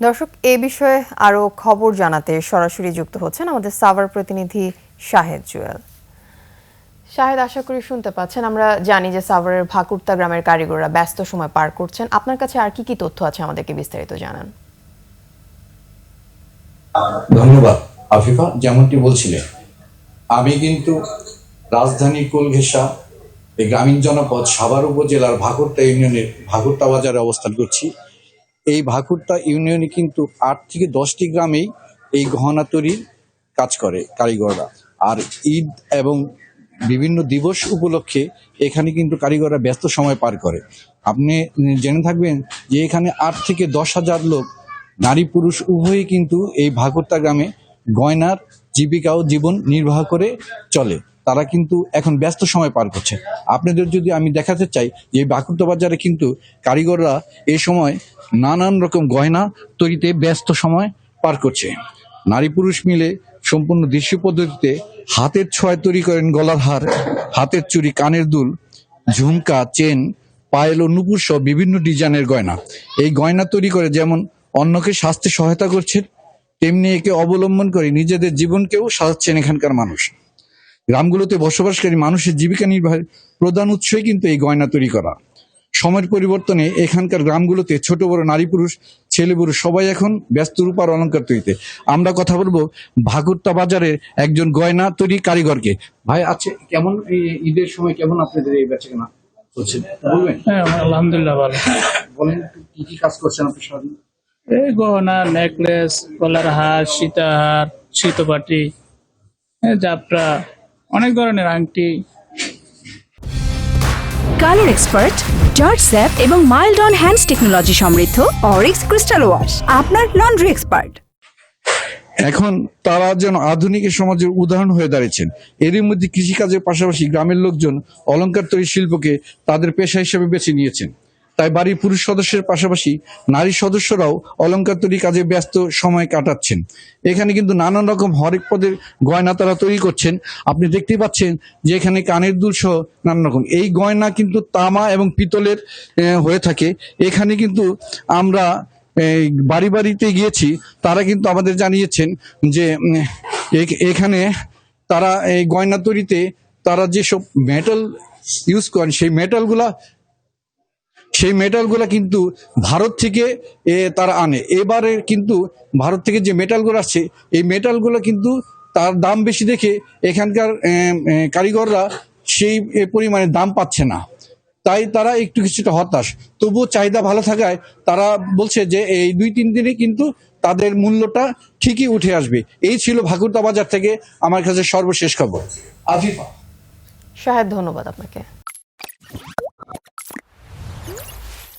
দর্শক এ বিষয়ে আরও খবর জানাতে সরাসরি যুক্ত হচ্ছেন আমাদের সাভার প্রতিনিধি শাহেদ জুয়েল। শাহেদ আশা করি শুনতে পাচ্ছেন। আমরা জানি যে সাভারের ভাকুরতা গ্রামের কারিগররা ব্যস্ত সময় পার করছেন। আপনার কাছে আর কি কি তথ্য আছে আমাদেরকে বিস্তারিত জানান? ধন্যবাদ আফিফা যেমনটি বলছিলেন। আমি কিন্তু রাজধানী কোলঘেসা এই গ্রামীণ জনপদ সাভার উপজেলার ভাকুরতা ইউনিয়নের ভাকুরতা বাজারে অবস্থান করছি। এই ভাকুরতা ইউনিয়নে কিন্তু আট থেকে দশটি গ্রামেই এই গহনা তৈরির কাজ করে কারিগররা। আর ঈদ এবং বিভিন্ন দিবস উপলক্ষে এখানে কিন্তু কারিগররা ব্যস্ত সময় পার করে। আপনি জেনে থাকবেন যে এখানে আট থেকে দশ হাজার লোক, নারী পুরুষ উভয়ই কিন্তু এই ভাকুরতা গ্রামে গয়নার জীবিকা ও জীবন নির্বাহ করে চলে। তারা কিন্তু এখন ব্যস্ত সময় পার করছে। আপনাদের যদি আমি দেখাতে চাই যে এই বাজারে কিন্তু কারিগররা এ সময় নানান রকম গয়না তৈরিতে ব্যস্ত সময় পার করছে। নারী পুরুষ মিলে সম্পূর্ণ দৃশ্য পদ্ধতিতে হাতের ছোঁয়ায় তৈরি করেন গলার হার, হাতের চুরি কানের দুল, ঝুমকা, চেন, পায়েল ও নুপুর সহ বিভিন্ন ডিজাইনের গয়না। এই গয়না তৈরি করে যেমন অন্যকে স্বাস্থ্যে সহায়তা করছেন তেমনি একে অবলম্বন করে নিজেদের জীবনকেও সাজাচ্ছেন এখানকার মানুষ। গ্রামগুলোতে বসবাসকারী মানুষের জীবিকা নির্বাহের প্রধান উৎসই কিন্তু এই গয়না তৈরি করা। সময়ের পরিবর্তনে এখানকার গ্রামগুলোতে ছোট বড় নারী পুরুষ ছেলে বুড়ো সবাই এখন ব্যস্ত রূপার অলঙ্কার তৈরিতে। আমরা কথা বলব ভাগুরতা বাজারের একজন গয়না তৈরি কারিগরকে। ভাই আছে কেমন এই ঈদের সময় কেমন আপনাদের এই বেচা কেনা বলবেন? হ্যাঁ আলহামদুলিল্লাহ ভালো। বলেন কি কি কাজ করছেন আপনি সারাদিন? এই গহনা নেকলেস গলার হার সীতাহার শীতপাটি যাত্রা অনেক ধরনের আংটি। কালার এক্সপার্ট জর্জ স্যাপ এবং মাইল্ড অন হ্যান্ডস টেকনোলজি সমৃদ্ধ অরিক্স ক্রিস্টাল ওয়াশ আপনার লন্ড্রি এক্সপার্ট। এখন তারা যেন আধুনিক সমাজের উদাহরণ হয়ে দাঁড়িয়েছেন। এরই মধ্যে কৃষিকাজের পাশাপাশি গ্রামের লোকজন অলংকার তৈরি শিল্পকে তাদের পেশা হিসেবে বেছে নিয়েছেন। তাই বাড়ির পুরুষ সদস্যের পাশাপাশি নারী সদস্যরাও অলঙ্কার তৈরি কাজে ব্যস্ত সময় কাটাচ্ছেন। এখানে কিন্তু নানান রকম হরেক পদের গয়না তারা তৈরি করছেন। আপনি দেখতেই পাচ্ছেন যে এখানে কানের দুল সহ নানান রকম। এই গয়না কিন্তু তামা এবং পিতলের হয়ে থাকে। এখানে কিন্তু আমরা বাড়ি বাড়িতে গিয়েছি, তারা কিন্তু আমাদের জানিয়েছেন যে এখানে তারা এই গয়না তৈরিতে তারা যেসব মেটাল ইউজ করেন, সেই মেটালগুলা সেই মেটালগুলা কিন্তু ভারত থেকে তারা আনে। এবারে কিন্তু ভারত থেকে যে মেটালগুলো আসছে, এই মেটালগুলো কিন্তু তার দাম বেশি দেখে এখানকার কারিগররা সেই পরিমাণে দাম পাচ্ছে না। তাই তারা একটু কিছুটা হতাশ। তবুও চাহিদা ভালো থাকায় তারা বলছে যে, এই দুই, তিন দিনে কিন্তু তাদের মূল্যটা ঠিকই উঠে আসবে। এই ছিল ভাকুরতা বাজার থেকে আমার কাছে সর্বশেষ খবর। আফিফা। শাহেদ, ধন্যবাদ আপনাকে।